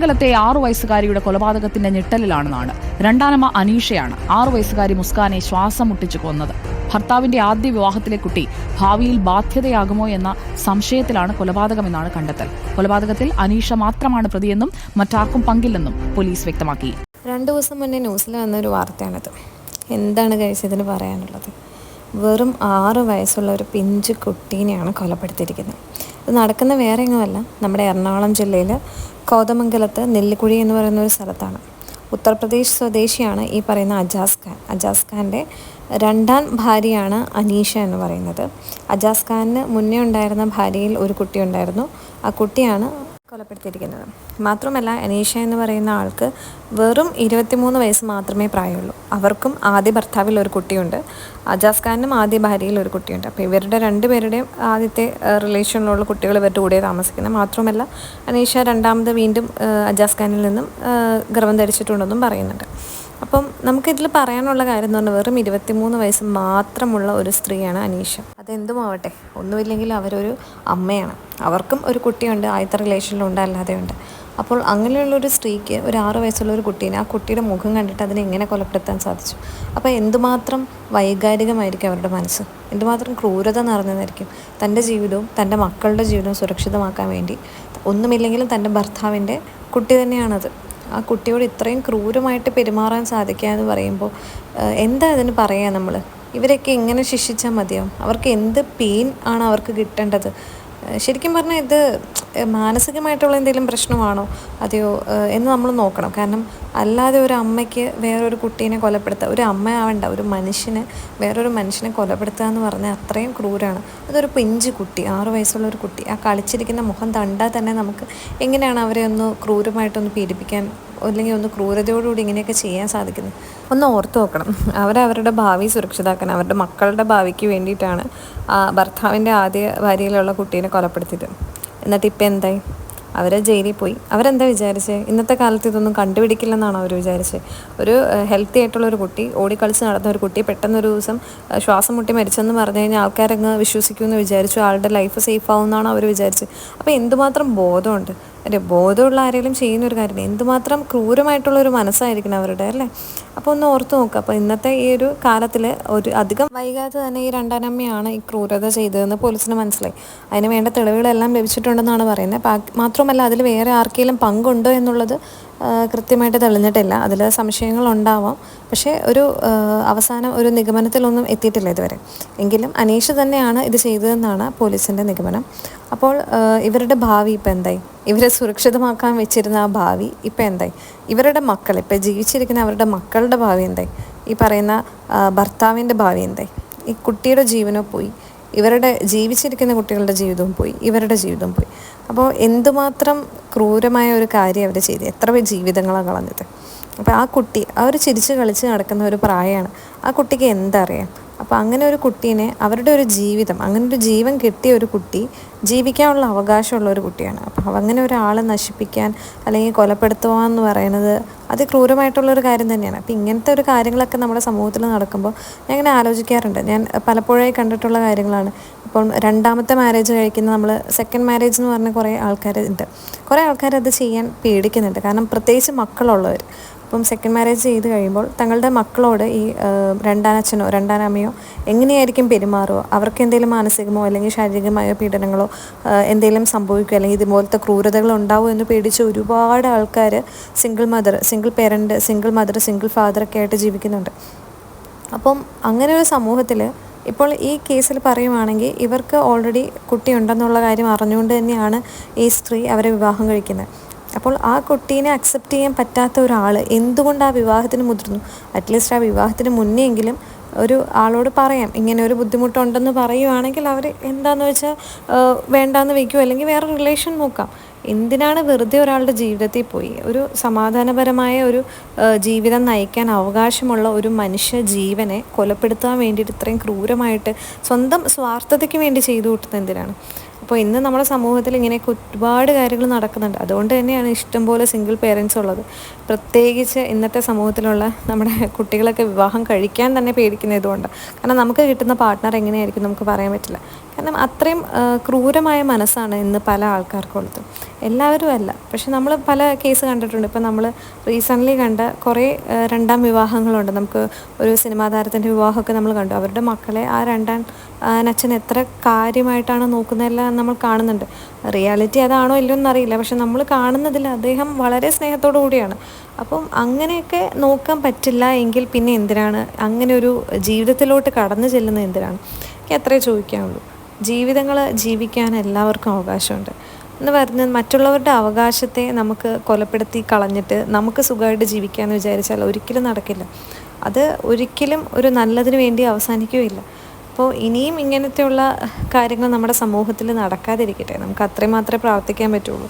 കൊല്ലത്തെ ആറു വയസ്സുകാരിയുടെ കൊലപാതകത്തിന്റെ ഞെട്ടലിലാണ് നാട് രണ്ടാനമ്മ അനീഷയാണ് ആറു വയസ്സുകാരി മുസ്കാനെ ശ്വാസം മുട്ടിച്ചു കൊന്നത്. ഭർത്താവിന്റെ ആദ്യ വിവാഹത്തിലെ കുട്ടി ഭാവിയിൽ ബാധ്യതയാകുമോ എന്ന സംശയത്തിലാണ് കൊലപാതകമെന്നാണ് കണ്ടെത്തൽ. കൊലപാതകത്തിൽ അനീഷ മാത്രമാണ് പ്രതിയെന്നും മറ്റാർക്കും പങ്കില്ലെന്നും പോലീസ് വ്യക്തമാക്കി. രണ്ടു ദിവസം മുന്നേ ന്യൂസിൽ വന്ന ഒരു വാർത്തയാണിത്. എന്താണ് കഴിച്ചതിന് പറയാനുള്ളത്? വെറും ആറ് വയസ്സുള്ള ഒരു പിഞ്ചു കുട്ടീനെയാണ് കൊലപ്പെടുത്തിയിരിക്കുന്നത്. ഇത് നടക്കുന്ന വേറെ എങ്ങുമല്ല. നമ്മുടെ എറണാകുളം ജില്ലയിൽ കോതമംഗലത്ത് നെല്ലിക്കുഴി എന്ന് പറയുന്ന ഒരു സ്ഥലത്താണ്. ഉത്തർപ്രദേശ് സ്വദേശിയാണ് ഈ പറയുന്ന അജാസ് ഖാൻ. അജാസ് ഖാന്റെ രണ്ടാം ഭാര്യയാണ് അനീഷ എന്ന് പറയുന്നത്. അജാസ് ഖാനിന് മുന്നേ ഉണ്ടായിരുന്ന ഭാര്യയിൽ ഒരു കുട്ടി ഉണ്ടായിരുന്നു ആ കുട്ടിയാണ് കൊലപ്പെടുത്തിയിരിക്കുന്നത്. മാത്രമല്ല അനീഷ എന്ന് പറയുന്ന ആൾക്ക് വെറും ഇരുപത്തിമൂന്ന് വയസ്സ് മാത്രമേ പ്രായമുള്ളൂ. അവർക്കും ആദ്യ ഭർത്താവിൽ ഒരു കുട്ടിയുണ്ട്. അജാസ് ഖാനും ആദ്യ ഭാര്യയിൽ ഒരു കുട്ടിയുണ്ട്. അപ്പോൾ ഇവരുടെ രണ്ടുപേരുടെയും ആദ്യത്തെ റിലേഷനിലുള്ള കുട്ടികൾ ഇവരുടെ കൂടെ താമസിക്കുന്നത്. മാത്രമല്ല അനീഷ രണ്ടാമത് വീണ്ടും അജാസ് ഖാനിൽ നിന്നും ഗർഭം ധരിച്ചിട്ടുണ്ടെന്നും പറയുന്നുണ്ട്. അപ്പം നമുക്കിതിൽ പറയാനുള്ള കാര്യം എന്ന് പറഞ്ഞാൽ വെറും ഇരുപത്തിമൂന്ന് വയസ്സ് മാത്രമുള്ള ഒരു സ്ത്രീയാണ് അനീഷ. അതെന്തുമാവട്ടെ? ഒന്നുമില്ലെങ്കിൽ അവരൊരു അമ്മയാണ്. അവർക്കും ഒരു കുട്ടിയുണ്ട് ആദ്യത്തെ റിലേഷനിലുണ്ട് അല്ലാതെയുണ്ട് അപ്പോൾ അങ്ങനെയുള്ളൊരു സ്ത്രീക്ക് ഒരു ആറ് വയസ്സുള്ള ഒരു കുട്ടീനെ ആ കുട്ടിയുടെ മുഖം കണ്ടിട്ട് അതിനെ എങ്ങനെ കൊലപ്പെടുത്താൻ സാധിച്ചു? അപ്പോൾ എന്തുമാത്രം വൈകാരികമായിരിക്കും അവരുടെ മനസ്സ്? എന്തുമാത്രം ക്രൂരത നിറഞ്ഞതായിരിക്കും? തന്റെ ജീവിതവും തന്റെ മക്കളുടെ ജീവിതവും സുരക്ഷിതമാക്കാൻ വേണ്ടി. ഒന്നുമില്ലെങ്കിലും തന്റെ ഭർത്താവിന്റെ കുട്ടി തന്നെയാണത്. ആ കുട്ടിയോട് ഇത്രയും ക്രൂരമായിട്ട് പെരുമാറാൻ സാധിക്കുക എന്ന് പറയുമ്പോൾ എന്താ അതിന് പറയുക നമ്മൾ ഇവരൊക്കെ എങ്ങനെ ശിക്ഷിച്ചാൽ മതിയാവും അവർക്ക് എന്ത് പെയിൻ ആണ് അവർക്ക് കിട്ടേണ്ടത്? ശരിക്കും പറഞ്ഞാൽ ഇത് മാനസികമായിട്ടുള്ള എന്തെങ്കിലും പ്രശ്നമാണോ? അതെയോ? എന്ന് നമ്മൾ നോക്കണം. കാരണം അല്ലാതെ ഒരു അമ്മയ്ക്ക് വേറൊരു കുട്ടീനെ കൊലപ്പെടുത്തുക ഒരു അമ്മയാവണ്ട ഒരു മനുഷ്യന് വേറൊരു മനുഷ്യനെ കൊലപ്പെടുത്തുക എന്ന് പറഞ്ഞാൽ അത്രയും ക്രൂരാണ്. അതൊരു പിഞ്ച് കുട്ടി ആറ് വയസ്സുള്ള ഒരു കുട്ടി ആ കളിച്ചിരിക്കുന്ന മുഖം കണ്ടാൽ തന്നെ നമുക്ക് എങ്ങനെയാണ് അവരെ ഒന്ന് ക്രൂരമായിട്ടൊന്ന് പീഡിപ്പിക്കാൻ അല്ലെങ്കിൽ ഒന്ന് ക്രൂരതയോടുകൂടി ഇങ്ങനെയൊക്കെ ചെയ്യാൻ സാധിക്കുന്നത് ഒന്ന് ഓർത്ത് നോക്കണം. അവരവരുടെ ഭാവി സുരക്ഷിതാക്കാൻ അവരുടെ മക്കളുടെ ഭാവിക്ക് വേണ്ടിയിട്ടാണ് ഭർത്താവിന്റെ ആദ്യ ഭാര്യയിലുള്ള കുട്ടീനെ കൊലപ്പെടുത്തിയത്. എന്നിട്ട് ഇപ്പം എന്തായി? അവർ ജയിലിൽ പോയി. അവരെന്താ വിചാരിച്ചത് ഇന്നത്തെ കാലത്ത് ഇതൊന്നും കണ്ടുപിടിക്കില്ലെന്നാണ് അവർ വിചാരിച്ചത് ഒരു ഹെൽത്തി ആയിട്ടുള്ള ഒരു കുട്ടി ഓടിക്കളിച്ച് നടന്ന ഒരു കുട്ടി പെട്ടെന്ന് ഒരു ദിവസം ശ്വാസം മുട്ടി മരിച്ചെന്ന് പറഞ്ഞു കഴിഞ്ഞാൽ ആൾക്കാരങ്ങ് വിശ്വസിക്കുമെന്ന് വിചാരിച്ചു. ആളുടെ ലൈഫ് സേഫ് ആവുമെന്നാണ് അവർ വിചാരിച്ചത് അപ്പോൾ എന്തുമാത്രം ബോധമുണ്ട്? അല്ലെ ബോധമുള്ള ആരെങ്കിലും ചെയ്യുന്ന ഒരു കാര്യം എന്തുമാത്രം ക്രൂരമായിട്ടുള്ള ഒരു മനസ്സായിരിക്കണം അവരുടെ അല്ലേ? അപ്പോൾ ഒന്ന് ഓർത്ത് നോക്കുക അപ്പോൾ ഇന്നത്തെ ഈ ഒരു കാലത്തിൽ ഒരു അധികം വൈകാതെ തന്നെ ഈ രണ്ടാനമ്മയാണ് ഈ ക്രൂരത ചെയ്തതെന്ന് പോലീസിന് മനസ്സിലായി. അതിന് വേണ്ട തെളിവുകളെല്ലാം ലഭിച്ചിട്ടുണ്ടെന്നാണ് പറയുന്നത്. മാത്രമല്ല അതിൽ വേറെ ആർക്കെങ്കിലും പങ്കുണ്ടോ എന്നുള്ളത് കൃത്യമായിട്ട് തെളിഞ്ഞിട്ടില്ല. അതിൽ സംശയങ്ങളുണ്ടാവാം. പക്ഷേ ഒരു അവസാനം ഒരു നിഗമനത്തിലൊന്നും എത്തിയിട്ടില്ല ഇതുവരെ. എങ്കിലും അനീഷ് തന്നെയാണ് ഇത് ചെയ്തതെന്നാണ് പോലീസിന്റെ നിഗമനം. അപ്പോൾ ഇവരുടെ ഭാവി ഇപ്പോൾ എന്തായി? ഇവരെ സുരക്ഷിതമാക്കാൻ വെച്ചിരുന്ന ആ ഭാവി ഇപ്പം എന്തായി? ഇവരുടെ മക്കൾ ഇപ്പം ജീവിച്ചിരിക്കുന്ന അവരുടെ മക്കളുടെ ഭാവി എന്തായി? ഈ പറയുന്ന ഭർത്താവിന്റെ ഭാവി എന്തായി? ഈ കുട്ടിയുടെ ജീവനോ പോയി ഇവരുടെ ജീവിച്ചിരിക്കുന്ന കുട്ടികളുടെ ജീവിതവും പോയി ഇവരുടെ ജീവിതവും പോയി. അപ്പോൾ എന്തുമാത്രം ക്രൂരമായ ഒരു കാര്യം അവർ ചെയ്തു? എത്ര ജീവിതങ്ങളാണ് കളഞ്ഞത്? അപ്പോൾ ആ കുട്ടി ആ ഒരു ചിരിച്ച് കളിച്ച് നടക്കുന്ന ഒരു പ്രായമാണ്. ആ കുട്ടിക്ക് എന്തറിയാം അപ്പോൾ അങ്ങനെ ഒരു കുട്ടീനെ അവരുടെ ഒരു ജീവിതം അങ്ങനെ ഒരു ജീവൻ കിട്ടിയ ഒരു കുട്ടി ജീവിക്കാനുള്ള അവകാശമുള്ള ഒരു കുട്ടിയാണ്. അപ്പോൾ അങ്ങനെ ഒരാളെ നശിപ്പിക്കാൻ അല്ലെങ്കിൽ കൊലപ്പെടുത്തുക എന്ന് പറയുന്നത് അതിക്രൂരമായിട്ടുള്ള ഒരു കാര്യം തന്നെയാണ്. അപ്പോൾ ഇങ്ങനത്തെ ഒരു കാര്യങ്ങളൊക്കെ നമ്മുടെ സമൂഹത്തിൽ നടക്കുമ്പോൾ ഞാൻ ഇങ്ങനെ ആലോചിക്കാറുണ്ട്. ഞാൻ പലപ്പോഴായി കണ്ടിട്ടുള്ള കാര്യങ്ങളാണ്. ഇപ്പം രണ്ടാമത്തെ മാരേജ് കഴിക്കുന്ന നമ്മൾ സെക്കൻഡ് മാരേജ് എന്ന് പറഞ്ഞ കുറേ ആൾക്കാർ ഉണ്ട് കുറേ ആൾക്കാർ അത് ചെയ്യാൻ പേടിക്കുന്നുണ്ട്. കാരണം പ്രത്യേകിച്ച് മക്കളുള്ളവർ അപ്പം സെക്കൻഡ് മാരേജ് ചെയ്ത് കഴിയുമ്പോൾ തങ്ങളുടെ മക്കളോട് ഈ രണ്ടാനച്ഛനോ രണ്ടാനമ്മയോ എങ്ങനെയായിരിക്കും പെരുമാറുക? അവർക്ക് എന്തെങ്കിലും മാനസികമോ അല്ലെങ്കിൽ ശാരീരികമായോ പീഡനങ്ങളോ എന്തെങ്കിലും സംഭവിക്കുക അല്ലെങ്കിൽ ഇതുപോലത്തെ ക്രൂരതകൾ ഉണ്ടാവുമോ എന്ന് പേടിച്ച് ഒരുപാട് ആൾക്കാർ single mother single parent single mother single father ഒക്കെ ആയിട്ട് ജീവിക്കുന്നുണ്ട്. അപ്പം അങ്ങനെ ഒരു സമൂഹത്തിൽ ഇപ്പോൾ ഈ കേസിൽ പറയുവാണെങ്കിൽ ഇവർക്ക് ഓൾറെഡി കുട്ടിയുണ്ടെന്നുള്ള കാര്യം അറിഞ്ഞുകൊണ്ട് തന്നെയാണ് ഈ സ്ത്രീ അവരെ വിവാഹം കഴിക്കുന്നത്. അപ്പോൾ ആ കുട്ടീനെ അക്സെപ്റ്റ് ചെയ്യാൻ പറ്റാത്ത ഒരാൾ എന്തുകൊണ്ട് ആ വിവാഹത്തിന് മുതിർന്നു? അറ്റ്ലീസ്റ്റ് ആ വിവാഹത്തിന് മുന്നേ എങ്കിലും ഒരു ആളോട് പറയാം. ഇങ്ങനെ ഒരു ബുദ്ധിമുട്ടുണ്ടെന്ന് പറയുവാണെങ്കിൽ അവർ എന്താണെന്ന് വെച്ചാൽ വേണ്ടാന്ന് വയ്ക്കുമോ അല്ലെങ്കിൽ വേറെ റിലേഷൻ നോക്കാം. എന്തിനാണ് വെറുതെ ഒരാളുടെ ജീവിതത്തിൽ പോയി? ഒരു സമാധാനപരമായ ഒരു ജീവിതം നയിക്കാൻ അവകാശമുള്ള ഒരു മനുഷ്യ ജീവനെ കൊലപ്പെടുത്താൻ വേണ്ടിയിട്ട് ഇത്രയും ക്രൂരമായിട്ട് സ്വന്തം സ്വാർത്ഥതയ്ക്ക് വേണ്ടി ചെയ്തു കൂട്ടുന്നത് എന്തിനാണ്? അപ്പോൾ ഇന്ന് നമ്മുടെ സമൂഹത്തിൽ ഇങ്ങനെയൊക്കെ ഒരുപാട് കാര്യങ്ങൾ നടക്കുന്നുണ്ട്. അതുകൊണ്ട് തന്നെയാണ് ഇഷ്ടംപോലെ സിംഗിൾ പേരൻസ് ഉള്ളത്. പ്രത്യേകിച്ച് ഇന്നത്തെ സമൂഹത്തിലുള്ള നമ്മുടെ കുട്ടികളൊക്കെ വിവാഹം കഴിക്കാൻ തന്നെ പേടിക്കുന്നത് ഇതുകൊണ്ട് കാരണം നമുക്ക് കിട്ടുന്ന പാർട്ട്ണർ എങ്ങനെയായിരിക്കും നമുക്ക് പറയാൻ പറ്റില്ല. കാരണം അത്രയും ക്രൂരമായ മനസ്സാണ് ഇന്ന് പല ആൾക്കാർക്കും ഉള്ളത് എല്ലാവരും അല്ല. പക്ഷെ നമ്മൾ പല കേസ് കണ്ടിട്ടുണ്ട്. ഇപ്പം നമ്മൾ റീസെന്റ്ലി കണ്ട കുറേ രണ്ടാം വിവാഹങ്ങളുണ്ട്. നമുക്ക് ഒരു സിനിമാ താരത്തിന്റെ വിവാഹമൊക്കെ നമ്മൾ കണ്ടു. അവരുടെ മക്കളെ ആ രണ്ടാം അച്ഛൻ എത്ര കാര്യമായിട്ടാണ് നോക്കുന്നതെല്ലാം നമ്മൾ കാണുന്നുണ്ട്. റിയാലിറ്റി അതാണോ ഇല്ലയോ എന്നറിയില്ല പക്ഷെ നമ്മൾ കാണുന്നതിൽ അദ്ദേഹം വളരെ സ്നേഹത്തോടു കൂടിയാണ്. അപ്പം അങ്ങനെയൊക്കെ നോക്കാൻ പറ്റില്ല എങ്കിൽ പിന്നെ എന്തിനാണ്? അങ്ങനെ ഒരു ജീവിതത്തിലോട്ട് കടന്നു ചെല്ലുന്നത് എന്തിനാണ്? എനിക്ക് അത്രേ ചോദിക്കാനുള്ളൂ. ജീവിതങ്ങൾ ജീവിക്കാൻ എല്ലാവർക്കും അവകാശമുണ്ട്. എന്ന് പറഞ്ഞാൽ മറ്റുള്ളവരുടെ അവകാശത്തെ നമുക്ക് കൊലപ്പെടുത്തി കളഞ്ഞിട്ട് നമുക്ക് സുഖമായിട്ട് ജീവിക്കാമെന്ന് വിചാരിച്ചാൽ ഒരിക്കലും നടക്കില്ല. അത് ഒരിക്കലും ഒരു നല്ലതിന് വേണ്ടി അവസാനിക്കുകയില്ല. അപ്പോൾ ഇനിയും ഇങ്ങനത്തെയുള്ള കാര്യങ്ങൾ നമ്മുടെ സമൂഹത്തിൽ നടക്കാതിരിക്കട്ടെ. നമുക്ക് അത്രയും മാത്രമേ പ്രാർത്ഥിക്കാൻ പറ്റുള്ളൂ.